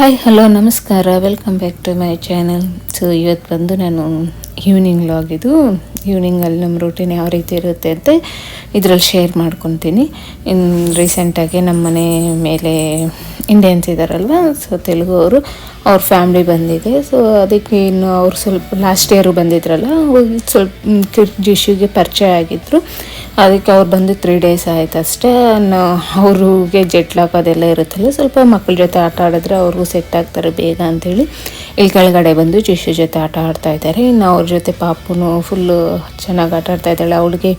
Hi hello ನಮಸ್ಕಾರ. Welcome back to my channel so ಇವತ್ತು ಬಂದು ನಾನು ಈವ್ನಿಂಗ್ ಲಾಗ್ ಇದು. ಈವ್ನಿಂಗಲ್ಲಿ ನಮ್ಮ ರೂಟೀನ್ ಯಾವ ರೀತಿ ಇರುತ್ತೆ ಅಂತ ಇದರಲ್ಲಿ ಶೇರ್ ಮಾಡ್ಕೊತೀನಿ. ಇನ್ನು ರೀಸೆಂಟಾಗಿ ನಮ್ಮ ಮನೆ ಮೇಲೆ ಇಂಡಿಯನ್ಸ್ ಇದ್ದಾರಲ್ವ ಸೊ ತೆಲುಗು ಅವರು, ಅವ್ರ ಫ್ಯಾಮ್ಲಿ ಬಂದಿದೆ. ಸೊ ಅದಕ್ಕೆ ಇನ್ನು ಅವ್ರು ಸ್ವಲ್ಪ ಲಾಸ್ಟ್ ಇಯರು ಬಂದಿದ್ರಲ್ಲ ಸ್ವಲ್ಪ ಜಿಶುಗೆ ಪರಿಚಯ ಆಗಿದ್ದರು ಅದಕ್ಕೆ ಅವ್ರು ಬಂದು ತ್ರೀ ಡೇಸ್ ಆಯ್ತು ಅಷ್ಟೇ. ಅವ್ರಿಗೆ ಜೆಟ್ಲಾಕ್ ಅದೆಲ್ಲ ಇರುತ್ತಲ್ಲ, ಸ್ವಲ್ಪ ಮಕ್ಕಳ ಜೊತೆ ಆಟ ಆಡಿದ್ರೆ ಅವ್ರಿಗೂ ಸೆಟ್ ಆಗ್ತಾರೆ ಬೇಗ ಅಂತೇಳಿ. ಇಲ್ಲಿ ಕೆಳಗಡೆ ಬಂದು ಜಿಶು ಜೊತೆ ಆಟ ಆಡ್ತಾ ಇದ್ದಾರೆ. ಇನ್ನು ಅವ್ರ ಜೊತೆ ಪಾಪುನು ಫುಲ್ಲು ಚೆನ್ನಾಗಿ ಆಟ ಆಡ್ತಾ ಇದ್ದಾಳೆ. ಅವಳಿಗೆ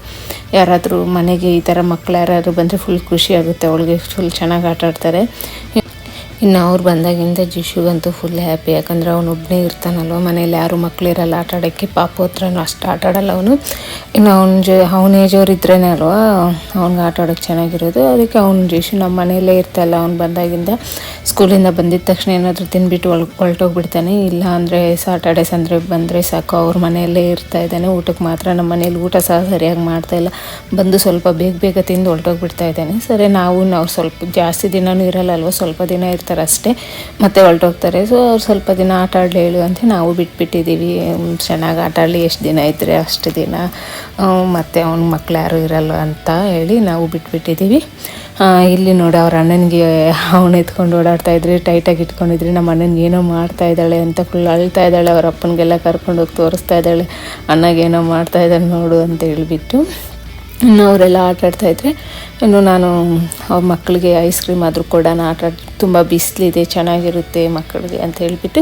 ಯಾರಾದರೂ ಮನೆಗೆ ಈ ಥರ ಮಕ್ಕಳು ಯಾರಾದರೂ ಬಂದರೆ ಫುಲ್ ಖುಷಿ ಆಗುತ್ತೆ. ಅವಳಿಗೆ ಫುಲ್ ಚೆನ್ನಾಗಿ ಆಟ ಆಡ್ತಾರೆ. ಇನ್ನು ಅವ್ರು ಬಂದಾಗಿಂದ ಜಿಶುಗಂತೂ ಫುಲ್ ಹ್ಯಾಪಿ ಯಾಕಂದರೆ ಅವನೊಬ್ಬನೇ ಇರ್ತಾನಲ್ವ ಮನೇಲಿ, ಯಾರು ಮಕ್ಕಳಿರಲ್ಲ ಆಟ ಆಡೋಕ್ಕೆ ಪಾಪ ಹತ್ರನೂ ಅಷ್ಟು ಆಟ ಆಡಲ್ಲ ಅವನು. ಇನ್ನು ಅವ್ನ ಜೊ, ಅವನ ಏಜವ್ರು ಇದ್ರೇ ಅಲ್ವಾ, ಅವ್ನಿಗೆ ಆಟ ಆಡೋಕ್ಕೆ ಚೆನ್ನಾಗಿರೋದು. ಅದಕ್ಕೆ ಅವ್ನು ಜಿಶು ನಮ್ಮ ಮನೆಯಲ್ಲೇ ಇರ್ತಲ್ಲ ಅವ್ನು ಬಂದಾಗಿಂದ ಸ್ಕೂಲಿಂದ ಬಂದಿದ್ದ ತಕ್ಷಣ ಏನಾದರೂ ತಿಂದ್ಬಿಟ್ಟು ಒಳ ಹೊರಟೋಗ್ಬಿಡ್ತಾನೆ. ಇಲ್ಲ ಅಂದರೆ ಸಾಟರ್ಡೇ ಸಂದ್ರೆ ಬಂದರೆ ಸಾಕು. ಅವ್ರ ಮನೆಯಲ್ಲೇ ಇರ್ತಾ ಇದ್ದಾನೆ. ಊಟಕ್ಕೆ ಮಾತ್ರ ನಮ್ಮ ಮನೇಲಿ ಊಟ ಸಹ ಸರಿಯಾಗಿ ಮಾಡ್ತಾ ಇಲ್ಲ. ಬಂದು ಸ್ವಲ್ಪ ಬೇಗ ಬೇಗ ತಿಂದು ಹೊರಟೋಗ್ಬಿಡ್ತಾ ಇದ್ದಾನೆ. ಸರಿ, ನಾವು ನಾವು ಸ್ವಲ್ಪ ಜಾಸ್ತಿ ದಿನವೂ ಇರಲ್ಲ ಅಲ್ವ. ಸ್ವಲ್ಪ ದಿನ ಇರ್ತಾರೆ ಅಷ್ಟೇ. ಮತ್ತೆ ಹೊರಟೋಗ್ತಾರೆ. ಸೊ ಅವ್ರು ಸ್ವಲ್ಪ ದಿನ ಆಟ ಆಡಲಿ ಹೇಳು ಅಂತ ನಾವು ಬಿಟ್ಬಿಟ್ಟಿದ್ದೀವಿ ಚೆನ್ನಾಗಿ ಆಟ ಆಡಲಿ. ಎಷ್ಟು ದಿನ ಇದ್ದರೆ ಅಷ್ಟು ದಿನ. ಮತ್ತು ಅವ್ನ ಮಕ್ಳು ಯಾರು ಇರಲ್ಲ ಅಂತ ಹೇಳಿ ನಾವು ಬಿಟ್ಬಿಟ್ಟಿದ್ದೀವಿ ಇಲ್ಲಿ ನೋಡಿ, ಅವ್ರ ಅಣ್ಣನಿಗೆ ಅವನು ಎತ್ಕೊಂಡು ಓಡಾಡ್ತಾ ಇದ್ರಿ ಟೈಟಾಗಿ ಇಟ್ಕೊಂಡಿದ್ರಿ, ನಮ್ಮ ಅಣ್ಣನಿಗೆ ಏನೋ ಮಾಡ್ತಾ ಇದ್ದಾಳೆ ಅಂತ ಫುಲ್ ಅಳ್ತಾ ಇದ್ದಾಳೆ. ಅವ್ರ ಅಪ್ಪನಿಗೆಲ್ಲ ಕರ್ಕೊಂಡು ಹೋಗಿ ತೋರಿಸ್ತಾ ಇದ್ದಾಳೆ. ಏನೋ ಮಾಡ್ತಾ ಇದ್ದಾಳೆ ನೋಡು ಅಂತ ಹೇಳಿಬಿಟ್ಟು ಇನ್ನು ಅವರೆಲ್ಲ ಆಟ ಆಡ್ತಾ ಇದ್ರೆ ಇನ್ನು ನಾನು ಅವ್ರ ಮಕ್ಕಳಿಗೆ ಐಸ್ ಕ್ರೀಮ್ ಆದರೂ ಕೊಡೋಣ ಆಟ ತುಂಬ ಬಿಸಿಲಿದೆ, ಚೆನ್ನಾಗಿರುತ್ತೆ ಮಕ್ಕಳಿಗೆ ಅಂತ ಹೇಳಿಬಿಟ್ಟು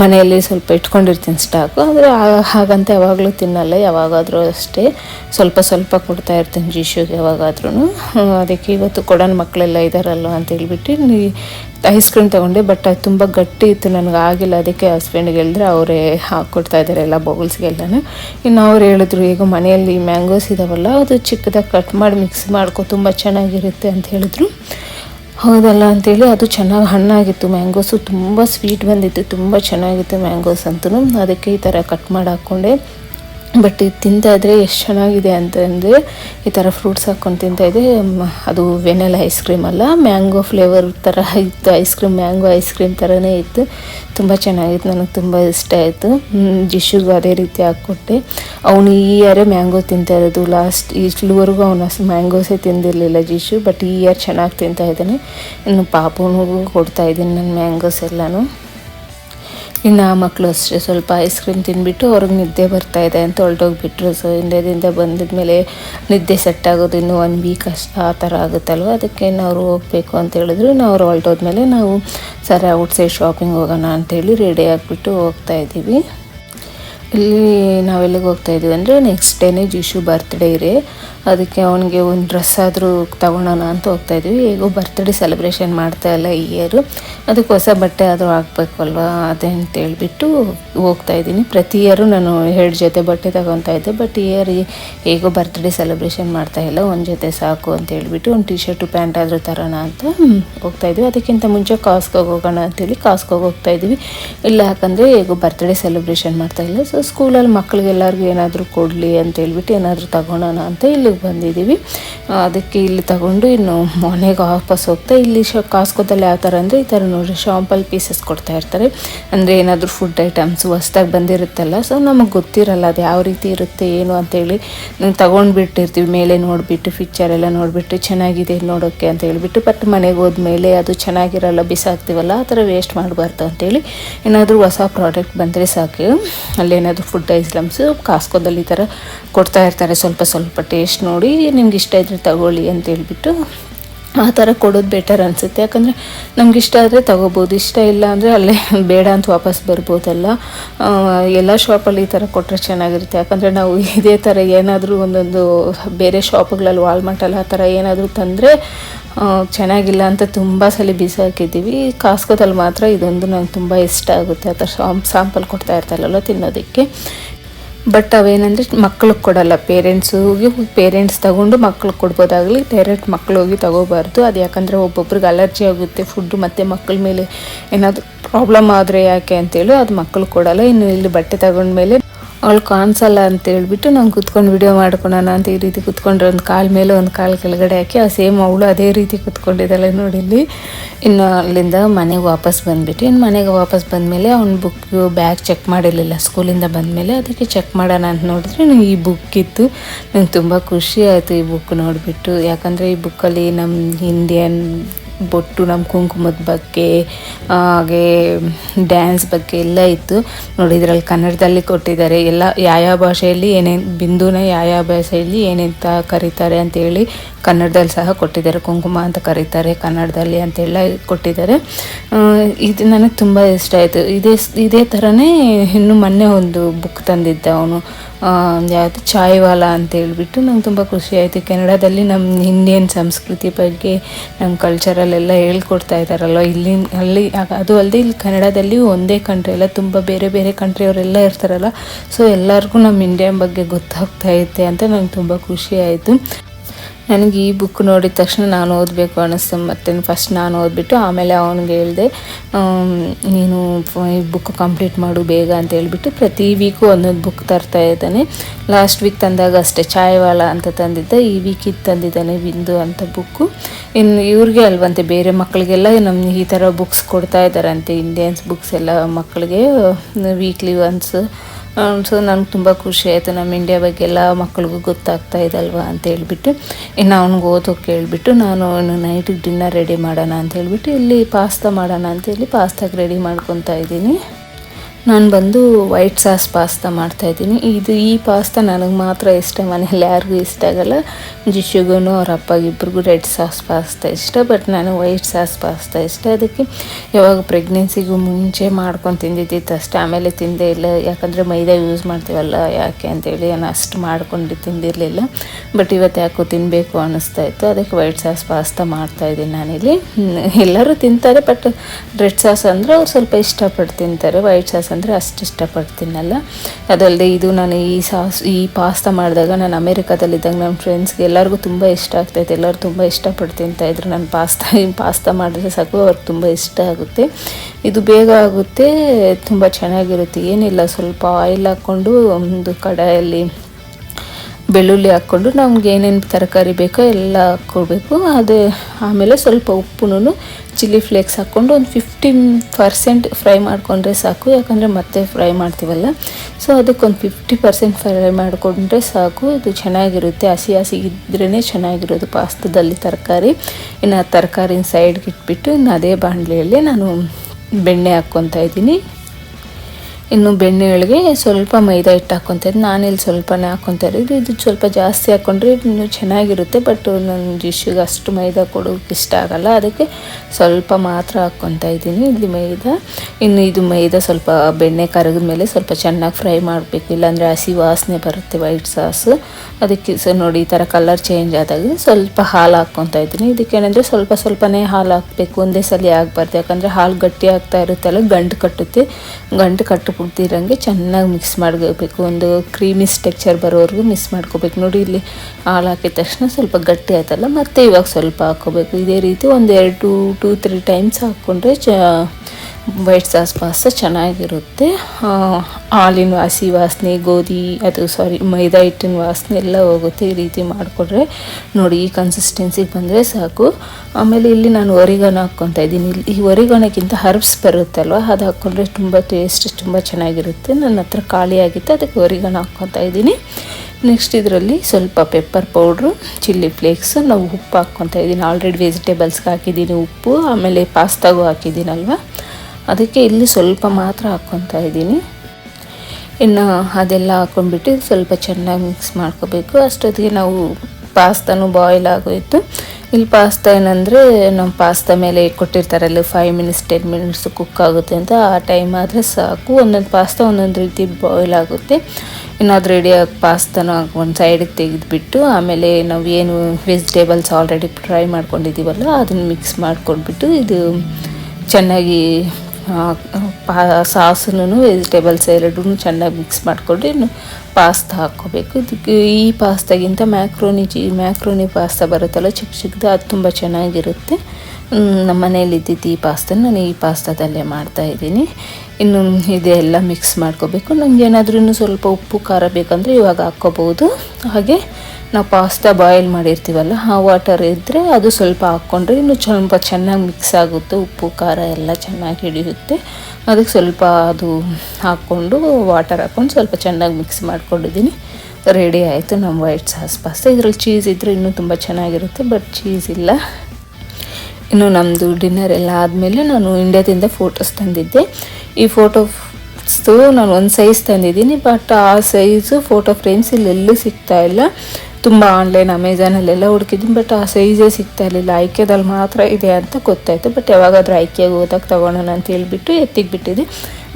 ಮನೆಯಲ್ಲಿ ಸ್ವಲ್ಪ ಇಟ್ಕೊಂಡಿರ್ತೀನಿ ಸ್ಟಾಕು ಆದರೆ ಹಾಗಂತ ಯಾವಾಗಲೂ ತಿನ್ನಲ್ಲ, ಯಾವಾಗಾದರೂ ಅಷ್ಟೇ. ಸ್ವಲ್ಪ ಸ್ವಲ್ಪ ಕೊಡ್ತಾ ಇರ್ತೀನಿ ಜಿಶುಗೆ ಯಾವಾಗಾದ್ರೂ ಅದಕ್ಕೆ ಇವತ್ತು ಕೊಡೋಣ ಮಕ್ಕಳೆಲ್ಲ ಇದ್ದಾರಲ್ವ ಅಂತ ಹೇಳ್ಬಿಟ್ಟು ಐಸ್ ಕ್ರೀಮ್ ತೊಗೊಂಡೆ ಬಟ್ ಅದು ತುಂಬ ಗಟ್ಟಿ ಇತ್ತು, ನನಗೆ ಆಗಿಲ್ಲ. ಅದಕ್ಕೆ ಹಸ್ಬೆಂಡ್ಗೆ ಹೇಳಿದ್ರೆ ಅವರೇ ಹಾಕ್ಕೊಡ್ತಾ ಇದ್ದಾರೆ ಎಲ್ಲ ಬೌಲ್ಸ್ಗೆಲ್ಲನೂ ಇನ್ನು ಅವ್ರು ಹೇಳಿದ್ರು ಈಗ ಮನೆಯಲ್ಲಿ ಮ್ಯಾಂಗೋಸ್ ಇದಾವಲ್ಲ, ಅದು ಚಿಕ್ಕದಾಗಿ ಕಟ್ ಮಾಡಿ ಮಿಕ್ಸ್ ಮಾಡ್ಕೊ, ತುಂಬ ಚೆನ್ನಾಗಿರುತ್ತೆ ಅಂತ ಹೇಳಿದ್ರು. ಹೌದಲ್ಲ ಅಂತೇಳಿ ಅದು ಚೆನ್ನಾಗಿ ಹಣ್ಣಾಗಿತ್ತು ಮ್ಯಾಂಗೋಸು. ತುಂಬ ಸ್ವೀಟ್ ಬಂದಿತ್ತು, ತುಂಬ ಚೆನ್ನಾಗಿತ್ತು ಮ್ಯಾಂಗೋಸ್ ಅಂತೂ ಅದಕ್ಕೆ ಈ ಥರ ಕಟ್ ಮಾಡಿ ಹಾಕ್ಕೊಂಡೆ ಬಟ್ ಇದು ತಿಂತಾ ಇದ್ರೆ ಎಷ್ಟು ಚೆನ್ನಾಗಿದೆ ಅಂತಂದರೆ ಈ ಥರ ಫ್ರೂಟ್ಸ್ ಹಾಕ್ಕೊಂಡು ತಿಂತಾ ಇದೆ ಅದು ವೆನೆಲ್ಲ ಐಸ್ ಕ್ರೀಮ್ ಅಲ್ಲ, ಮ್ಯಾಂಗೋ ಫ್ಲೇವರ್ ಥರ ಇತ್ತು, ice cream, mango ice cream ಥರನೇ ಇತ್ತು. ತುಂಬ ಚೆನ್ನಾಗಿತ್ತು, ನನಗೆ ತುಂಬ ಇಷ್ಟ ಆಯಿತು. ಜಿಶುಗೂ ಅದೇ ರೀತಿ ಹಾಕ್ಕೊಟ್ಟೆ. ಅವನು ಈ ಇಯರೇ ಮ್ಯಾಂಗೋ ತಿಂತಾ ಇರೋದು, ಲಾಸ್ಟ್ ಇಷ್ಟುವರೆಗೂ ಅವನು ಅಷ್ಟು ಮ್ಯಾಂಗೋಸೇ ತಿಂದಿರಲಿಲ್ಲ ಜಿಶು, ಬಟ್ ಈ ಇಯರ್ ಚೆನ್ನಾಗಿ ತಿಂತಾ ಇದ್ದಾನೆ. ಇನ್ನು ಪಾಪನಿಗೂ ಕೊಡ್ತಾ ಇದ್ದೀನಿ ನಾನು ಮ್ಯಾಂಗೋಸ್ ಎಲ್ಲನೂ. ಇನ್ನು ಆ ಮಕ್ಕಳು ಅಷ್ಟೇ, ಸ್ವಲ್ಪ ಐಸ್ ಕ್ರೀಮ್ ತಿಂದ್ಬಿಟ್ಟು ಅವ್ರಿಗೆ ನಿದ್ದೆ ಬರ್ತಾ ಇದೆ ಅಂತ ಹೊರಟೋಗ್ಬಿಟ್ರು. ಸೊ ಇಂಡಿಯಾದಿಂದ ಬಂದಿದ್ಮೇಲೆ ನಿದ್ದೆ ಸೆಟ್ ಆಗೋದು ಇನ್ನೂ ಒನ್ ವೀಕ್ ಅಷ್ಟು, ಆ ಥರ ಆಗುತ್ತಲ್ವ? ಅದಕ್ಕೆ ನಾವು ಹೋಗಬೇಕು ಅಂತ ಹೇಳಿದ್ರು. ನಾವು ಅವ್ರು ಹೊರಟೋದ್ಮೇಲೆ ನಾವು ಸರಿ ಔಟ್ಸೈಡ್ ಶಾಪಿಂಗ್ ಹೋಗೋಣ ಅಂತೇಳಿ ರೆಡಿ ಆಗಿಬಿಟ್ಟು ಹೋಗ್ತಾ ಇದ್ದೀವಿ. ಇಲ್ಲಿ ನಾವೆಲ್ಲಿಗೆ ಹೋಗ್ತಾ ಇದ್ದೀವಿ ಅಂದರೆ ನೆಕ್ಸ್ಟ್ ಡೇನೇ ಜಿಶು ಬರ್ತ್ಡೇ ಇರಿ ಅದಕ್ಕೆ ಅವನಿಗೆ ಒಂದು ಡ್ರೆಸ್ ಆದರೂ ತಗೊಳೋಣ ಅಂತ ಹೋಗ್ತಾ ಇದ್ವಿ. ಹೇಗೋ ಬರ್ತ್ಡೇ ಸೆಲೆಬ್ರೇಷನ್ ಮಾಡ್ತಾ ಇಲ್ಲ ಈ ಇಯರು ಅದಕ್ಕೆ ಹೊಸ ಬಟ್ಟೆ ಆದರೂ ಹಾಕ್ಬೇಕಲ್ವ ಅದೇ ಅಂತ ಹೇಳ್ಬಿಟ್ಟು ಹೋಗ್ತಾ ಇದ್ದೀನಿ ಪ್ರತಿ ಇಯರು ನಾನು ಎರಡು ಜೊತೆ ಬಟ್ಟೆ ತಗೊತಾ ಇದ್ದೆ. ಬಟ್ ಇಯರ್ ಹೇಗೋ ಬರ್ತ್ಡೇ ಸೆಲೆಬ್ರೇಷನ್ ಮಾಡ್ತಾ ಇಲ್ಲ. ಒಂದು ಜೊತೆ ಸಾಕು ಅಂತ ಹೇಳ್ಬಿಟ್ಟು ಒಂದು ಟಿ ಶರ್ಟು ಪ್ಯಾಂಟ್ ಆದರೂ ತರೋಣ ಅಂತ ಹೋಗ್ತಾ ಇದ್ವಿ. ಅದಕ್ಕಿಂತ ಮುಂಚೆ ಕಾಸ್ಕೋಗಿ ಹೋಗೋಣ ಅಂತೇಳಿ ಕಾಸ್ಕೋಗಿ ಹೋಗ್ತಾ ಇದ್ವಿ. ಇಲ್ಲ ಯಾಕಂದರೆ ಹೇಗೋ ಬರ್ತ್ಡೇ ಸೆಲೆಬ್ರೇಷನ್ ಮಾಡ್ತಾ ಇಲ್ಲ. ಸೊ ಸ್ಕೂಲಲ್ಲಿ ಮಕ್ಕಳಿಗೆಲ್ಲರಿಗೂ ಏನಾದರೂ ಕೊಡಲಿ ಅಂತ ಹೇಳ್ಬಿಟ್ಟು ಏನಾದರೂ ತಗೊಳೋಣ ಅಂತ ಇಲ್ಲಿಗೆ ಬಂದಿದ್ದೀವಿ. ಅದಕ್ಕೆ ಇಲ್ಲಿ ತಗೊಂಡು ಇನ್ನು ಮನೆಗೆ ವಾಪಸ್ ಹೋಗ್ತಾ ಇಲ್ಲಿ ಶ, ಕಾಸ್ಕೋದಲ್ಲಿ ಯಾವ ಥರ ಅಂದರೆ ಈ ಥರ ನೋಡಿ ಶಾಂಪಲ್ ಪೀಸಸ್ ಕೊಡ್ತಾ ಇರ್ತಾರೆ. ಅಂದರೆ ಏನಾದರೂ ಫುಡ್ ಐಟಮ್ಸ್ ಹೊಸ್ದಾಗಿ ಬಂದಿರುತ್ತಲ್ಲ ಸೊ ನಮಗೆ ಗೊತ್ತಿರಲ್ಲ ಅದು ಯಾವ ರೀತಿ ಇರುತ್ತೆ, ಏನು ಅಂತೇಳಿ ನಾವು ತಗೊಂಡ್ಬಿಟ್ಟಿರ್ತೀವಿ, ಮೇಲೆ ನೋಡಿಬಿಟ್ಟು ಫಿಚ್ಚರ್ ಎಲ್ಲ ನೋಡಿಬಿಟ್ಟು, ಚೆನ್ನಾಗಿದೆ ನೋಡೋಕ್ಕೆ ಅಂತ ಹೇಳಿಬಿಟ್ಟು ಬಟ್ ಮನೆಗೆ ಹೋದ್ಮೇಲೆ ಅದು ಚೆನ್ನಾಗಿರಲ್ಲ, ಬಿಸಾಕ್ತೀವಲ್ಲ, ಆ ಥರ ವೇಸ್ಟ್ ಮಾಡಬಾರ್ದು ಅಂತೇಳಿ ಏನಾದರೂ ಹೊಸ ಪ್ರಾಡಕ್ಟ್ ಬಂದರೆ ಸಾಕು. ಅಲ್ಲೇನಾದರೂ ಫುಡ್ ಐಸ್ಲಮ್ಸ್ ಕಾಸ್ಕೋದಲ್ಲಿ ಈ ಥರ ಕೊಡ್ತಾ ಇರ್ತಾರೆ. ಸ್ವಲ್ಪ ಸ್ವಲ್ಪ ಟೇಸ್ಟ್ ನೋಡಿ, ನಿಮ್ಗೆ ಇಷ್ಟ ಇದ್ರೆ ತಗೊಳ್ಳಿ ಅಂತ ಹೇಳ್ಬಿಟ್ಟು ಆ ಥರ ಕೊಡೋದು ಬೆಟರ್ ಅನಿಸುತ್ತೆ. ಯಾಕಂದರೆ ನಮ್ಗೆ ಇಷ್ಟ ಆದರೆ ತೊಗೋಬೋದು. ಇಷ್ಟ ಇಲ್ಲ ಅಂದರೆ ಅಲ್ಲೇ ಬೇಡ ಅಂತ ವಾಪಸ್ ಬರ್ಬೋದಲ್ಲ. ಎಲ್ಲ ಶಾಪಲ್ಲಿ ಈ ಥರ ಕೊಟ್ಟರೆ ಚೆನ್ನಾಗಿರುತ್ತೆ. ಯಾಕಂದರೆ ನಾವು ಇದೇ ಥರ ಏನಾದರೂ ಒಂದೊಂದು ಬೇರೆ ಶಾಪ್ಗಳಲ್ಲಿ ವಾಲ್ಮಾರ್ಟಲ್ಲಿ ಆ ಥರ ಏನಾದರೂ ತಂದರೆ ಚೆನ್ನಾಗಿಲ್ಲ ಅಂತ ತುಂಬ ಸಲ ಬಿಸಾಕಿದ್ದೀವಿ. ಕಾಸ್ಕೋದಲ್ಲಿ ಮಾತ್ರ ಇದೊಂದು ನಂಗೆ ತುಂಬ ಇಷ್ಟ ಆಗುತ್ತೆ. ಆ ಥರ ಸಾಂಪ್ ಸ್ಯಾಂಪಲ್ ಕೊಡ್ತಾ ಇರ್ತಾರಲ್ಲ ತಿನ್ನೋದಕ್ಕೆ. ಬಟ್ ಅವೇನಂದರೆ ಮಕ್ಳಿಗೆ ಕೊಡಲ್ಲ. ಪೇರೆಂಟ್ಸಿಗೆ ಪೇರೆಂಟ್ಸ್ ತಗೊಂಡು ಮಕ್ಳಿಗೆ ಕೊಡ್ಬೋದಾಗಲಿ ಡೈರೆಕ್ಟ್ ಮಕ್ಳು ಹೋಗಿ ತಗೋಬಾರ್ದು. ಅದು ಯಾಕಂದರೆ ಒಬ್ಬೊಬ್ರಿಗೆ ಅಲರ್ಜಿ ಆಗುತ್ತೆ ಫುಡ್ ಮತ್ತು ಮಕ್ಕಳ ಮೇಲೆ ಏನಾದರೂ ಪ್ರಾಬ್ಲಮ್ ಆದರೆ ಯಾಕೆ ಅಂತೇಳಿ ಅದು ಮಕ್ಕಳು ಕೊಡಲ್ಲ. ಇನ್ನು ಇಲ್ಲಿ ಬಟ್ಟೆ ತಗೊಂಡ್ಮೇಲೆ ಅವಳು ಕಾಣಿಸಲ್ಲ ಅಂತ ಹೇಳ್ಬಿಟ್ಟು ನಾನು ಕುತ್ಕೊಂಡು ವಿಡಿಯೋ ಮಾಡ್ಕೊಳೋಣ ಅಂತ ಈ ರೀತಿ ಕುತ್ಕೊಂಡ್ರೆ. ಒಂದು ಕಾಲು ಮೇಲೆ ಒಂದು ಕಾಲು ಕೆಳಗಡೆ ಹಾಕಿ ಆ ಸೇಮ್ ಅವಳು ಅದೇ ರೀತಿ ಕುತ್ಕೊಂಡಿದ್ದಾಳೆ ನೋಡಿ ಇಲ್ಲಿ. ಇನ್ನು ಅಲ್ಲಿಂದ ಮನೆಗೆ ವಾಪಸ್ ಬಂದುಬಿಟ್ಟು, ಇನ್ನು ಮನೆಗೆ ವಾಪಸ್ ಬಂದಮೇಲೆ ಅವ್ನ ಬುಕ್ ಬ್ಯಾಗ್ ಚೆಕ್ ಮಾಡಿರಲಿಲ್ಲ. ಸ್ಕೂಲಿಂದ ಬಂದಮೇಲೆ ಅದಕ್ಕೆ ಚೆಕ್ ಮಾಡೋಣ ಅಂತ ನೋಡಿದ್ರೆ ಈ ಬುಕ್ ಇತ್ತು. ನಂಗೆ ತುಂಬ ಖುಷಿ ಆಯಿತು ಈ ಬುಕ್ ನೋಡಿಬಿಟ್ಟು. ಯಾಕಂದರೆ ಈ ಬುಕ್ಕಲ್ಲಿ ನಮ್ಮ ಇಂಡಿಯನ್ ಬೊಟ್ಟು ನಮ್ಮ ಕುಂಕುಮದ ಬಗ್ಗೆ ಹಾಗೆ ಡ್ಯಾನ್ಸ್ ಬಗ್ಗೆ ಎಲ್ಲ ಇತ್ತು. ನೋಡಿ, ಇದರಲ್ಲಿ ಕನ್ನಡದಲ್ಲಿ ಕೊಟ್ಟಿದ್ದಾರೆ. ಎಲ್ಲ ಯಾವ ಭಾಷೆಯಲ್ಲಿ ಏನೇನು, ಬಿಂದುನ ಯಾವ ಭಾಷೆಯಲ್ಲಿ ಏನೆಂತ ಕರೀತಾರೆ ಅಂತೇಳಿ ಕನ್ನಡದಲ್ಲಿ ಸಹ ಕೊಟ್ಟಿದ್ದಾರೆ. ಕುಂಕುಮ ಅಂತ ಕರೀತಾರೆ ಕನ್ನಡದಲ್ಲಿ ಅಂತೆಲ್ಲ ಕೊಟ್ಟಿದ್ದಾರೆ. ಇದು ನನಗೆ ತುಂಬ ಇಷ್ಟ ಆಯಿತು. ಇದೇ ಇದೇ ಥರನೇ ಇನ್ನು ಮೊನ್ನೆ ಒಂದು ಬುಕ್ ತಂದಿದ್ದ ಅವನು. ಯಾವುದು? ಚಾಯ್ವಾಲ ಅಂತ ಹೇಳ್ಬಿಟ್ಟು ನಂಗೆ ತುಂಬ ಖುಷಿ ಆಯಿತು. ಕನ್ನಡದಲ್ಲಿ ನಮ್ಮ ಇಂಡಿಯನ್ ಸಂಸ್ಕೃತಿ ಬಗ್ಗೆ ನಮ್ಮ ಕಲ್ಚರಲ್ಲೆಲ್ಲ ಹೇಳ್ಕೊಡ್ತಾ ಇದ್ದಾರಲ್ವ? ಇಲ್ಲಿ, ಅಲ್ಲಿ ಅದು ಅಲ್ಲದೆ ಇಲ್ಲಿ ಕನ್ನಡದಲ್ಲಿ ಒಂದೇ ಕಂಟ್ರಿ ಅಲ್ಲ, ತುಂಬ ಬೇರೆ ಬೇರೆ ಕಂಟ್ರಿಯವರೆಲ್ಲ ಇರ್ತಾರಲ್ಲ. ಸೊ ಎಲ್ಲರಿಗೂ ನಮ್ಮ ಇಂಡಿಯಾ ಬಗ್ಗೆ ಗೊತ್ತಾಗ್ತಾ ಐತೆ ಅಂತ ನಂಗೆ ತುಂಬ ಖುಷಿ ಆಯಿತು. ನನಗೆ ಈ ಬುಕ್ ನೋಡಿದ ತಕ್ಷಣ ನಾನು ಓದಬೇಕು ಅನ್ನಿಸ್ತು. ಮತ್ತು ಫಸ್ಟ್ ನಾನು ಓದ್ಬಿಟ್ಟು ಆಮೇಲೆ ಅವನಿಗೆ ಹೇಳಿದೆ ನೀನು ಈ ಬುಕ್ ಕಂಪ್ಲೀಟ್ ಮಾಡು ಬೇಗ ಅಂತ ಹೇಳಿಬಿಟ್ಟು ಪ್ರತಿ ವೀಕು ಒಂದೊಂದು ಬುಕ್ ತರ್ತಾ ಇದ್ದಾನೆ. ಲಾಸ್ಟ್ ವೀಕ್ ತಂದಾಗ ಅಷ್ಟೇ ಚಾಯ್ವಾಲ ಅಂತ ತಂದಿದ್ದ, ಈ ವೀಕ್ ಇದು ತಂದಿದ್ದಾನೆ ಬಿಂದು ಅಂತ ಬುಕ್ಕು ಇನ್ನು ಇವ್ರಿಗೆ ಅಲ್ವಂತೆ ಬೇರೆ ಮಕ್ಕಳಿಗೆಲ್ಲ ನಮ್ಮ ಈ ಥರ ಬುಕ್ಸ್ ಕೊಡ್ತಾ ಇದ್ದಾರಂತೆ ಇಂಡಿಯನ್ಸ್ ಬುಕ್ಸ್ ಎಲ್ಲ ಮಕ್ಕಳಿಗೆ ವೀಕ್ಲಿ ಒನ್ಸ್ ಸೊ ನನಗೆ ತುಂಬ ಖುಷಿ ಆಯಿತು. ನಮ್ಮ ಇಂಡಿಯಾ ಬಗ್ಗೆ ಎಲ್ಲ ಮಕ್ಕಳಿಗೂ ಗೊತ್ತಾಗ್ತಾ ಇದಲ್ವಾ ಅಂತ ಹೇಳ್ಬಿಟ್ಟು. ಇನ್ನು ಅವ್ನಿಗೆ ಓದೋಕೆ ಕೇಳಿಬಿಟ್ಟು ನಾನು ನೈಟಿಗೆ ಡಿನ್ನರ್ ರೆಡಿ ಮಾಡೋಣ ಅಂತ ಹೇಳ್ಬಿಟ್ಟು ಇಲ್ಲಿ ಪಾಸ್ತಾ ಮಾಡೋಣ ಅಂತ ಹೇಳಿ ಪಾಸ್ತಾಗೆ ರೆಡಿ ಮಾಡ್ಕೊತಾ ಇದ್ದೀನಿ. ನಾನು ಬಂದು ವೈಟ್ ಸಾಸ್ ಪಾಸ್ತಾ ಮಾಡ್ತಾಯಿದ್ದೀನಿ ಇದು ಈ ಪಾಸ್ತಾ ನನಗೆ ಮಾತ್ರ ಇಷ್ಟ ಮನೇಲಿ ಯಾರಿಗೂ ಇಷ್ಟ ಆಗಲ್ಲ. ಜಿಶುಗೂ ಅವ್ರ ಅಪ್ಪಗಿಬ್ರಿಗೂ ರೆಡ್ ಸಾಸ್ ಪಾಸ್ತಾ ಇಷ್ಟ, ಬಟ್ ನಾನು ವೈಟ್ ಸಾಸ್ ಪಾಸ್ತಾ ಇಷ್ಟ. ಅದಕ್ಕೆ ಯಾವಾಗ ಪ್ರೆಗ್ನೆನ್ಸಿಗೂ ಮುಂಚೆ ಮಾಡ್ಕೊಂಡು ತಿಂದಿದ್ದಿತ್ತು ಅಷ್ಟೇ. ಆಮೇಲೆ ತಿಂದೇ ಇಲ್ಲ. ಯಾಕಂದರೆ ಮೈದಾ ಯೂಸ್ ಮಾಡ್ತೀವಲ್ಲ, ಯಾಕೆ ಅಂತೇಳಿ ನಾನು ಅಷ್ಟು ಮಾಡ್ಕೊಂಡು ತಿಂದಿರಲಿಲ್ಲ. ಬಟ್ ಇವತ್ತು ಯಾಕೋ ತಿನ್ನಬೇಕು ಅನ್ನಿಸ್ತಾ ಇತ್ತು. ಅದಕ್ಕೆ ವೈಟ್ ಸಾಸ್ ಪಾಸ್ತಾ ಮಾಡ್ತಾಯಿದ್ದೀನಿ ನಾನಿಲ್ಲಿ. ಎಲ್ಲರೂ ತಿಂತಾರೆ, ಬಟ್ ರೆಡ್ ಸಾಸ್ ಅಂದರೆ ಅವ್ರು ಸ್ವಲ್ಪ ಇಷ್ಟಪಟ್ಟು ತಿಂತಾರೆ. ವೈಟ್ ಸಾಸ್ ಅಂದರೆ ಅಷ್ಟು ಇಷ್ಟಪಡ್ತೀನಲ್ಲ. ಅದಲ್ಲದೆ ಇದು ನಾನು ಈ ಸಾಸ್, ಈ ಪಾಸ್ತಾ ಮಾಡಿದಾಗ ನಾನು ಅಮೇರಿಕಾದಲ್ಲಿದ್ದಾಗ ನನ್ನ ಫ್ರೆಂಡ್ಸ್ಗೆ ಎಲ್ಲರಿಗೂ ತುಂಬ ಇಷ್ಟ ಆಗ್ತಾಯಿತ್ತು ಎಲ್ಲರೂ ತುಂಬ ಇಷ್ಟಪಟ್ಟು ತಿಂತಾಯಿದ್ರು ನಾನು ಪಾಸ್ತಾ ಪಾಸ್ತಾ ಮಾಡಿದ್ರೆ ಸಾಕು, ಅವ್ರಿಗೆ ತುಂಬ ಇಷ್ಟ ಆಗುತ್ತೆ. ಇದು ಬೇಗ ಆಗುತ್ತೆ, ತುಂಬ ಚೆನ್ನಾಗಿರುತ್ತೆ. ಏನಿಲ್ಲ, ಸ್ವಲ್ಪ ಆಯಿಲ್ ಹಾಕ್ಕೊಂಡು ಒಂದು ಕಡಾಯಲ್ಲಿ ಬೆಳ್ಳುಳ್ಳಿ ಹಾಕ್ಕೊಂಡು ನಮ್ಗೆ ಏನೇನು ತರಕಾರಿ ಬೇಕೋ ಎಲ್ಲ ಹಾಕ್ಕೊಳ್ಬೇಕು ಅದು ಆಮೇಲೆ ಸ್ವಲ್ಪ ಉಪ್ಪುನೂ ಚಿಲ್ಲಿ ಫ್ಲೇಕ್ಸ್ ಹಾಕ್ಕೊಂಡು ಒಂದು ಫಿಫ್ಟೀನ್ ಪರ್ಸೆಂಟ್ ಫ್ರೈ ಮಾಡಿಕೊಂಡ್ರೆ ಸಾಕು, ಯಾಕಂದರೆ ಮತ್ತೆ ಫ್ರೈ ಮಾಡ್ತೀವಲ್ಲ. ಸೊ ಅದಕ್ಕೊಂದು ಫಿಫ್ಟಿ ಪರ್ಸೆಂಟ್ ಫ್ರೈ ಮಾಡಿಕೊಂಡ್ರೆ ಸಾಕು. ಇದು ಚೆನ್ನಾಗಿರುತ್ತೆ. ಹಸಿ ಹಸಿ ಇದ್ರೇ ಚೆನ್ನಾಗಿರೋದು ಪಾಸ್ತದಲ್ಲಿ ತರಕಾರಿ. ಇನ್ನು ತರಕಾರಿನ ಸೈಡ್ಗೆ ಇಟ್ಬಿಟ್ಟು ಇನ್ನು ಅದೇ ಬಾಣಲೆಯಲ್ಲಿ ನಾನು ಬೆಣ್ಣೆ ಹಾಕ್ಕೊತಾ ಇದ್ದೀನಿ. ಇನ್ನು ಬೆಣ್ಣೆ ಒಳಗೆ ಸ್ವಲ್ಪ ಮೈದಾ ಹಿಟ್ಟು ನಾನು ನಾನಿಲ್ಲಿ ಸ್ವಲ್ಪನೇ ಹಾಕ್ಕೊತಾ ಇರೋದು. ಇದು ಸ್ವಲ್ಪ ಜಾಸ್ತಿ ಹಾಕ್ಕೊಂಡ್ರೆ ಇನ್ನು ಚೆನ್ನಾಗಿರುತ್ತೆ, ಬಟ್ ನನ್ನ ಡಿಶ್ಶಿಗೆ ಅಷ್ಟು ಮೈದಾ ಕೊಡೋಕೆ ಇಷ್ಟ ಆಗಲ್ಲ. ಅದಕ್ಕೆ ಸ್ವಲ್ಪ ಮಾತ್ರ ಹಾಕ್ಕೊತಾ ಇದ್ದೀನಿ ಇಲ್ಲಿ ಮೈದಾ. ಇನ್ನು ಇದು ಮೈದಾ ಸ್ವಲ್ಪ ಬೆಣ್ಣೆ ಕರಗಿದ ಮೇಲೆ ಸ್ವಲ್ಪ ಚೆನ್ನಾಗಿ ಫ್ರೈ ಮಾಡಬೇಕು. ಇಲ್ಲಾಂದರೆ ಹಸಿ ವಾಸನೆ ಬರುತ್ತೆ ವೈಟ್ ಸಾಸು. ಅದಕ್ಕೆ ಸೊ ನೋಡಿ ಈ ಥರ ಕಲರ್ ಚೇಂಜ್ ಆದಾಗ ಸ್ವಲ್ಪ ಹಾಲು ಹಾಕ್ಕೊತಾ ಇದ್ದೀನಿ. ಇದಕ್ಕೆ ಏನಂದರೆ ಸ್ವಲ್ಪ ಸ್ವಲ್ಪನೇ ಹಾಲು ಹಾಕಬೇಕು. ಒಂದೇ ಸಲ ಆಗಬಾರ್ದು. ಯಾಕಂದರೆ ಹಾಲು ಗಟ್ಟಿ ಆಗ್ತಾ ಇರುತ್ತಲ್ಲ, ಗಂಟು ಕಟ್ಟುತ್ತೆ. ಗಂಟು ಕಟ್ಟು ಬಿಡ್ದಿರಂಗೆ ಚೆನ್ನಾಗಿ ಮಿಕ್ಸ್ ಮಾಡ್ಕೋಬೇಕು. ಒಂದು ಕ್ರೀಮಿ ಸ್ಟೆಕ್ಚರ್ ಬರೋವರೆಗೂ ಮಿಕ್ಸ್ ಮಾಡ್ಕೋಬೇಕು. ನೋಡಿ ಇಲ್ಲಿ ಹಾಲು ಹಾಕಿದ ತಕ್ಷಣ ಸ್ವಲ್ಪ ಗಟ್ಟಿ ಆಯ್ತಲ್ಲ, ಮತ್ತೆ ಇವಾಗ ಸ್ವಲ್ಪ ಹಾಕ್ಕೋಬೇಕು. ಇದೇ ರೀತಿ ಒಂದು ಎರಡು ಟೂ ಟೂ ಟೈಮ್ಸ್ ಹಾಕ್ಕೊಂಡ್ರೆ ಚ ವೈಟ್ ಸಾಸ್ ಪಾಸ್ತ ಚೆನ್ನಾಗಿರುತ್ತೆ. ಹಾಲಿನ ವಾಸಿ ವಾಸನೆ, ಗೋಧಿ, ಅದು ಸಾರಿ ಮೈದಾ ಹಿಟ್ಟಿನ ವಾಸನೆ ಎಲ್ಲ ಹೋಗುತ್ತೆ ಈ ರೀತಿ ಮಾಡಿಕೊಡ್ರೆ. ನೋಡಿ, ಈ ಕನ್ಸಿಸ್ಟೆನ್ಸಿಗೆ ಬಂದರೆ ಸಾಕು. ಆಮೇಲೆ ಇಲ್ಲಿ ನಾನು ಒರಿಗನ ಹಾಕ್ಕೊತಾ ಇದ್ದೀನಿ. ಇಲ್ಲಿ ಈ ಒರಿಗಣಕ್ಕಿಂತ ಹರ್ಬ್ಸ್ ಬರುತ್ತಲ್ವ, ಅದು ಹಾಕ್ಕೊಂಡ್ರೆ ತುಂಬ ಟೇಸ್ಟ್ ತುಂಬ ಚೆನ್ನಾಗಿರುತ್ತೆ. ನನ್ನ ಹತ್ರ ಖಾಲಿ ಆಗಿತ್ತು, ಅದಕ್ಕೆ ಒರಿಗಣ ಹಾಕ್ಕೊತಾ ಇದ್ದೀನಿ. ನೆಕ್ಸ್ಟ್ ಇದರಲ್ಲಿ ಸ್ವಲ್ಪ ಪೆಪ್ಪರ್ ಪೌಡ್ರು ಚಿಲ್ಲಿ ಫ್ಲೇಕ್ಸ್ ನಾವು ಉಪ್ಪು ಹಾಕ್ಕೊತಾ ಇದ್ದೀನಿ. ಆಲ್ರೆಡಿ ವೆಜಿಟೇಬಲ್ಸ್ಗೆ ಹಾಕಿದ್ದೀನಿ ಉಪ್ಪು, ಆಮೇಲೆ ಪಾಸ್ತಾಗೂ ಹಾಕಿದ್ದೀನಲ್ವ. ಅದಕ್ಕೆ ಇಲ್ಲಿ ಸ್ವಲ್ಪ ಮಾತ್ರ ಹಾಕ್ಕೊತಾ ಇದ್ದೀನಿ. ಇನ್ನು ಅದೆಲ್ಲ ಹಾಕ್ಕೊಂಡ್ಬಿಟ್ಟು ಸ್ವಲ್ಪ ಚೆನ್ನಾಗಿ ಮಿಕ್ಸ್ ಮಾಡ್ಕೋಬೇಕು. ಅಷ್ಟೊತ್ತಿಗೆ ನಾವು ಪಾಸ್ತಾನು ಬಾಯ್ಲ್ ಆಗೋಯಿತು. ಇಲ್ಲಿ ಪಾಸ್ತಾ ಏನಂದರೆ ನಮ್ಮ ಪಾಸ್ತಾ ಮೇಲೆ ಕೊಟ್ಟಿರ್ತಾರಲ್ಲ five minutes ten minutes cook ಆಗುತ್ತೆ ಅಂತ ಆ ಟೈಮ್ ಆದರೆ ಸಾಕು. ಒಂದೊಂದು ಪಾಸ್ತಾ ಒಂದೊಂದು ರೀತಿ ಬಾಯ್ಲ್ ಆಗುತ್ತೆ. ಇನ್ನು ಅದು ರೆಡಿಯಾಗಿ ಪಾಸ್ತಾನ ಒಂದು ಸೈಡಿಗೆ ತೆಗೆದುಬಿಟ್ಟು ಆಮೇಲೆ ನಾವು ಏನು ವೆಜಿಟೇಬಲ್ಸ್ ಆಲ್ರೆಡಿ ಫ್ರೈ ಮಾಡ್ಕೊಂಡಿದ್ದೀವಲ್ಲ ಅದನ್ನು ಮಿಕ್ಸ್ ಮಾಡ್ಕೊಂಡ್ಬಿಟ್ಟು ಇದು ಚೆನ್ನಾಗಿ ಸಾಸನ್ನು ವೆಜಿಟೇಬಲ್ಸ್ ಎರಡೂ ಚೆನ್ನಾಗಿ ಮಿಕ್ಸ್ ಮಾಡಿಕೊಂಡ್ರೆ ಇನ್ನು ಪಾಸ್ತಾ ಹಾಕ್ಕೋಬೇಕು. ಇದಕ್ಕೆ ಈ ಪಾಸ್ತಾಗಿಂತ ಮ್ಯಾಕ್ರೋನಿ ಚಿ ಮ್ಯಾಕ್ರೋನಿ ಪಾಸ್ತಾ ಬರುತ್ತಲ್ಲ ಚಿಕ್ಕ ಚಿಕ್ಕದು, ಅದು ತುಂಬ ಚೆನ್ನಾಗಿರುತ್ತೆ. ನಮ್ಮ ಮನೆಯಲ್ಲಿ ಇದ್ದಿದ್ದು ಈ ಪಾಸ್ತಾನ ನಾನು ಈ ಪಾಸ್ತಾದಲ್ಲೇ ಮಾಡ್ತಾಯಿದ್ದೀನಿ ಇನ್ನು ಇದೆಲ್ಲ ಮಿಕ್ಸ್ ಮಾಡ್ಕೋಬೇಕು. ನನಗೇನಾದ್ರೂ ಸ್ವಲ್ಪ ಉಪ್ಪು, ಖಾರ ಬೇಕಂದರೆ ಇವಾಗ ಹಾಕ್ಕೋಬೋದು. ಹಾಗೆ ನಾವು ಪಾಸ್ತಾ ಬಾಯ್ಲ್ ಮಾಡಿರ್ತೀವಲ್ಲ, ಆ ವಾಟರ್ ಇದ್ದರೆ ಅದು ಸ್ವಲ್ಪ ಹಾಕ್ಕೊಂಡ್ರೆ ಇನ್ನು ಸ್ವಲ್ಪ ಚೆನ್ನಾಗಿ ಮಿಕ್ಸ್ ಆಗುತ್ತೆ, ಉಪ್ಪು, ಖಾರ ಎಲ್ಲ ಚೆನ್ನಾಗಿ ಹಿಡಿಯುತ್ತೆ. ಅದಕ್ಕೆ ಸ್ವಲ್ಪ ಅದು ಹಾಕ್ಕೊಂಡು ವಾಟರ್ ಹಾಕ್ಕೊಂಡು ಸ್ವಲ್ಪ ಚೆನ್ನಾಗಿ ಮಿಕ್ಸ್ ಮಾಡ್ಕೊಂಡಿದ್ದೀನಿ. ರೆಡಿ ಆಯಿತು ನಮ್ಮ ವೈಟ್ ಸಾಸ್ ಪಾಸ್ತಾ ಇದರಲ್ಲಿ ಚೀಸ್ ಇದ್ದರೆ ಇನ್ನೂ ತುಂಬ ಚೆನ್ನಾಗಿರುತ್ತೆ ಬಟ್ ಚೀಸ್ ಇಲ್ಲ. ಇನ್ನು ನಮ್ಮದು ಡಿನ್ನರ್ ಎಲ್ಲ ಆದಮೇಲೆ ನಾನು ಇಂಡ್ಯಾದಿಂದ ಫೋಟೋಸ್ ತಂದಿದ್ದೆ. ಈ ಫೋಟೋಸ್ದು ನಾನು ಒಂದು ಸೈಜ್ ತಂದಿದ್ದೀನಿ ಬಟ್ ಆ ಸೈಜು ಫೋಟೋ ಫ್ರೇಮ್ಸ್ ಇಲ್ಲೆಲ್ಲೂ ಸಿಗ್ತಾ ಇಲ್ಲ. ತುಂಬ ಆನ್ಲೈನ್ ಅಮೆಝಾನಲ್ಲೆಲ್ಲ ಹುಡುಕಿದ್ದೀನಿ ಬಟ್ ಆ ಸೈಜೇ ಸಿಗ್ತಾ ಇರಲಿಲ್ಲ. ಐಕ್ಯದಲ್ಲಿ ಮಾತ್ರ ಇದೆ ಅಂತ ಗೊತ್ತಾಯಿತು ಬಟ್ ಯಾವಾಗಾದರೂ ಐಕೆಗೆ ಹೋದಾಗ ತೊಗೊಳೋಣ ಅಂತ ಹೇಳಿಬಿಟ್ಟು ಎತ್ತಿಗೆ ಬಿಟ್ಟಿದ್ದೆ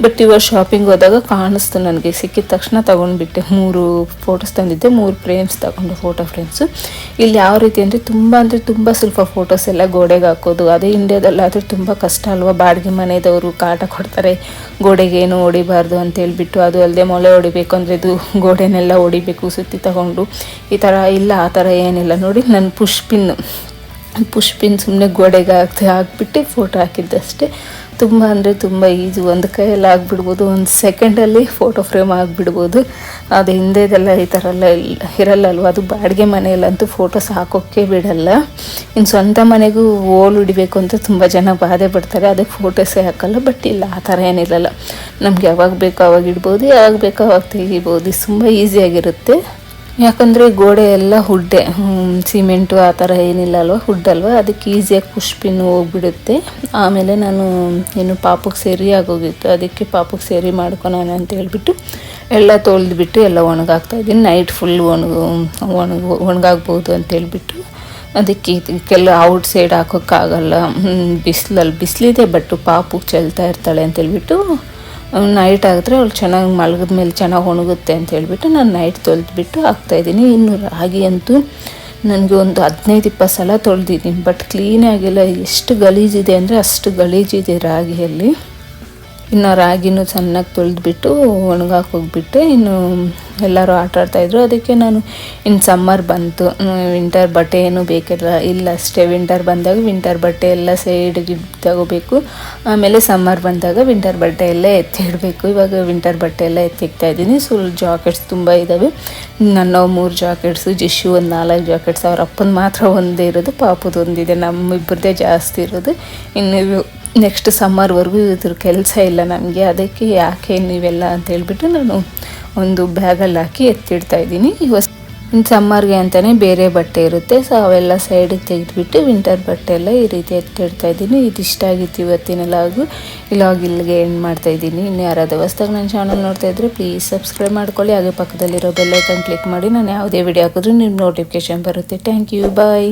ಬಟ್ ಇವಾಗ ಶಾಪಿಂಗ್ ಹೋದಾಗ ಕಾಣಿಸ್ತು ನನಗೆ. ಸಿಕ್ಕಿದ ತಕ್ಷಣ ತೊಗೊಂಡ್ಬಿಟ್ಟೆ ಮೂರು ಫೋಟೋಸ್ ತಂದಿದ್ದೆ, ಮೂರು ಫ್ರೇಮ್ಸ್ ತಗೊಂಡು ಫೋಟೋ ಫ್ರೇಮ್ಸು ಇಲ್ಲಿ ಯಾವ ರೀತಿ ಅಂದರೆ ತುಂಬ ಅಂದರೆ ತುಂಬ ಸ್ವಲ್ಪ ಫೋಟೋಸ್ ಎಲ್ಲ ಗೋಡೆಗೆ ಹಾಕೋದು. ಅದೇ ಇಂಡಿಯಾದಲ್ಲಾದರೆ ತುಂಬ ಕಷ್ಟ ಅಲ್ವಾ? ಬಾಡಿಗೆ ಮನೆಯದವರು ಕಾಟ ಕೊಡ್ತಾರೆ, ಗೋಡೆಗೆ ಏನು ಹೊಡಿಬಾರ್ದು ಅಂತ ಹೇಳ್ಬಿಟ್ಟು ಅದು ಅಲ್ಲದೆ ಮೊಳೆ ಹೊಡಿಬೇಕು ಅಂದರೆ ಇದು ಗೋಡೆನೆಲ್ಲ ಹೊಡಿಬೇಕು, ಸುತ್ತಿ ತಗೊಂಡು. ಈ ಥರ ಇಲ್ಲ, ಆ ಥರ ಏನಿಲ್ಲ. ನೋಡಿ ನನ್ನ ಪುಷ್ಪಿನ್ ಪುಷ್ಪಿನ್ ಸುಮ್ಮನೆ ಗೋಡೆಗೆ ಹಾಕಿ ಹಾಕ್ಬಿಟ್ಟು ಫೋಟೋ ಹಾಕಿದ್ದಷ್ಟೇ ತುಂಬ ಅಂದರೆ ತುಂಬ ಈಜು ಒಂದು ಕೈಯಲ್ಲಿ ಆಗಿಬಿಡ್ಬೋದು, ಒಂದು ಸೆಕೆಂಡಲ್ಲಿ ಫೋಟೋ ಫ್ರೇಮ್ ಆಗಿಬಿಡ್ಬೋದು. ಅದು ಹಿಂದೆದೆಲ್ಲ ಈ ಥರ ಎಲ್ಲ ಇರಲ್ಲಲ್ವ? ಅದು ಬಾಡಿಗೆ ಮನೆಯಲ್ಲಂತೂ ಫೋಟೋಸ್ ಹಾಕೋಕ್ಕೆ ಬಿಡಲ್ಲ. ಇನ್ನು ಸ್ವಂತ ಮನೆಗೂ ಓಲ್ ಹಿಡಿಬೇಕು ಅಂತ ತುಂಬ ಜನ ಬಾಧೆ ಪಡ್ತಾರೆ, ಅದಕ್ಕೆ ಫೋಟೋಸೇ ಹಾಕಲ್ಲ. ಬಟ್ ಇಲ್ಲ, ಆ ಥರ ಏನಿರಲ್ಲ. ನಮ್ಗೆ ಯಾವಾಗ ಬೇಕೋ ಅವಾಗ ಇಡ್ಬೋದು, ಯಾವಾಗ ಬೇಕೋ ಅವಾಗ ತೆಗಿಬೋದು. ತುಂಬ ಈಸಿಯಾಗಿರುತ್ತೆ ಯಾಕಂದರೆ ಗೋಡೆ ಎಲ್ಲ ಹುಡ್ಡೆ ಸಿಮೆಂಟು ಆ ಥರ ಏನಿಲ್ಲ ಅಲ್ವ ಹುಡ್ಡಲ್ವ ಅದಕ್ಕೆ ಈಸಿಯಾಗಿ ಪುಷ್ಪಿನ್ ಹೋಗ್ಬಿಡುತ್ತೆ. ಆಮೇಲೆ ನಾನು ಏನು ಪಾಪಕ್ಕೆ ಸೇರಿ ಆಗೋಗಿತ್ತು. ಅದಕ್ಕೆ ಪಾಪಕ್ಕೆ ಸೇರಿ ಮಾಡ್ಕೊಳೋಣ ಅಂತ ಹೇಳ್ಬಿಟ್ಟು ಎಲ್ಲ ತೊಳೆದ್ಬಿಟ್ಟು ಎಲ್ಲ ಒಣಗಾಗ್ತಾ ಇದ್ದೀನಿ. ನೈಟ್ ಫುಲ್ ಒಣಗು ಒಣಗು, ಒಣಗಾಗ್ಬೋದು ಅಂತ ಹೇಳ್ಬಿಟ್ಟು ಅದಕ್ಕೆ ಇದಕ್ಕೆಲ್ಲ ಔಟ್ ಸೈಡ್ ಹಾಕೋಕ್ಕಾಗಲ್ಲ. ಬಿಸಿಲಲ್ಲಿ ಬಿಸಿಲಿದೆ ಬಟ್ ಪಾಪು ಚೆಲ್ತಾ ಇರ್ತಾಳೆ ಅಂತ ಹೇಳ್ಬಿಟ್ಟು ನೈಟ್ ಆದರೆ ಅವಳು ಚೆನ್ನಾಗಿ ಮಲಗಿದ ಮೇಲೆ ಚೆನ್ನಾಗಿ ಒಣಗುತ್ತೆ ಅಂತ ಹೇಳ್ಬಿಟ್ಟು ನಾನು ನೈಟ್ ತೊಳೆದ್ಬಿಟ್ಟು ಹಾಕ್ತಾಯಿದ್ದೀನಿ ಇನ್ನು ರಾಗಿ ಅಂತೂ ನನಗೆ ಒಂದು ಹದಿನೈದು ಇಪ್ಪತ್ತು ಸಲ ತೊಳೆದಿದ್ದೀನಿ. ಬಟ್ ಕ್ಲೀನಾಗಿಲ್ಲ ಎಷ್ಟು ಗಲೀಜಿದೆ ಅಂದರೆ ಅಷ್ಟು ಗಲೀಜಿದೆ ರಾಗಿಯಲ್ಲಿ. ಇನ್ನು ರಾಗಿನೂ ಚೆನ್ನಾಗಿ ತೊಳೆದ್ಬಿಟ್ಟು, ಒಣಗಾಕ್ ಹೋಗ್ಬಿಟ್ಟು ಇನ್ನು ಎಲ್ಲರೂ ಆಟ ಆಡ್ತಾಯಿದ್ರು ಅದಕ್ಕೆ ನಾನು ಇನ್ನು ಸಮ್ಮರ್ ಬಂತು. ವಿಂಟರ್ ಬಟ್ಟೆ ಏನು ಬೇಕಿಲ್ಲ. ಇಲ್ಲ ಅಷ್ಟೇ. ವಿಂಟರ್ ಬಂದಾಗ ವಿಂಟರ್ ಬಟ್ಟೆ ಎಲ್ಲ ಸೈಡ್ಗೆ ತಗೋಬೇಕು. ಆಮೇಲೆ ಸಮ್ಮರ್ ಬಂದಾಗ ವಿಂಟರ್ ಬಟ್ಟೆ ಎಲ್ಲ ಎತ್ತಿಡಬೇಕು ಇವಾಗ ವಿಂಟರ್ ಬಟ್ಟೆ ಎಲ್ಲ ಎತ್ತಿಕ್ತಾ ಇದ್ದೀನಿ. ಸುಲ್ ಜಾಕೆಟ್ಸ್ ತುಂಬ ಇದ್ದಾವೆ ನನ್ನ ಮೂರು ಜಾಕೆಟ್ಸು ಜಿಶು ಒಂದು ನಾಲ್ಕು ಜಾಕೆಟ್ಸ್ ಅವ್ರ ಅಪ್ಪನ ಮಾತ್ರ ಒಂದೇ ಇರೋದು. ಪಾಪದ ಒಂದಿದೆ. ನಮ್ಮಿಬ್ಬರದೇ ಜಾಸ್ತಿ ಇರೋದು. ಇನ್ನು ನೆಕ್ಸ್ಟ್ ಸಮ್ಮರ್ವರೆಗೂ ಇದ್ರ ಕೆಲಸ ಇಲ್ಲ ನನಗೆ, ಅದಕ್ಕೆ ಯಾಕೆ ನೀವೆಲ್ಲ ಅಂತ ಹೇಳ್ಬಿಟ್ಟು ನಾನು ಒಂದು ಬ್ಯಾಗಲ್ಲಿ ಹಾಕಿ ಎತ್ತಿಡ್ತಾ ಇದ್ದೀನಿ. ಇವತ್ತು ಸಮ್ಮರ್ಗೆ ಅಂತಲೇ ಬೇರೆ ಬಟ್ಟೆ ಇರುತ್ತೆ ಸೊ ಅವೆಲ್ಲ ಸೈಡಿಗೆ ತೆಗೆದುಬಿಟ್ಟು ವಿಂಟರ್ ಬಟ್ಟೆ ಎಲ್ಲ ಈ ರೀತಿ ಎತ್ತಿಡ್ತಾ ಇದ್ದೀನಿ. ಇದಿಷ್ಟ ಆಗಿತ್ತು ಇವತ್ತಿನ ಲಾಗು ಇಲಾಗ್ ಇಲ್ಲಿಗೆ ಎಂಡ್ ಮಾಡ್ತಾ ಇದ್ದೀನಿ. ಇನ್ನು ಯಾರಾದರೂ ಹೊಸ್ದಾಗಿ ನನ್ನ ಚಾನಲ್ ನೋಡ್ತಾ ಇದ್ದರೆ ಪ್ಲೀಸ್ ಸಬ್ಸ್ಕ್ರೈಬ್ ಮಾಡ್ಕೊಳ್ಳಿ. ಹಾಗೆ ಪಕ್ಕದಲ್ಲಿರೋ ಬೆಲ್ಲೈಕನ್ ಕ್ಲಿಕ್ ಮಾಡಿ, ನಾನು ಯಾವುದೇ ವಿಡಿಯೋ ಹಾಕಿದ್ರು ನಿಮ್ಮ ನೋಟಿಫಿಕೇಶನ್ ಬರುತ್ತೆ. Thank you bye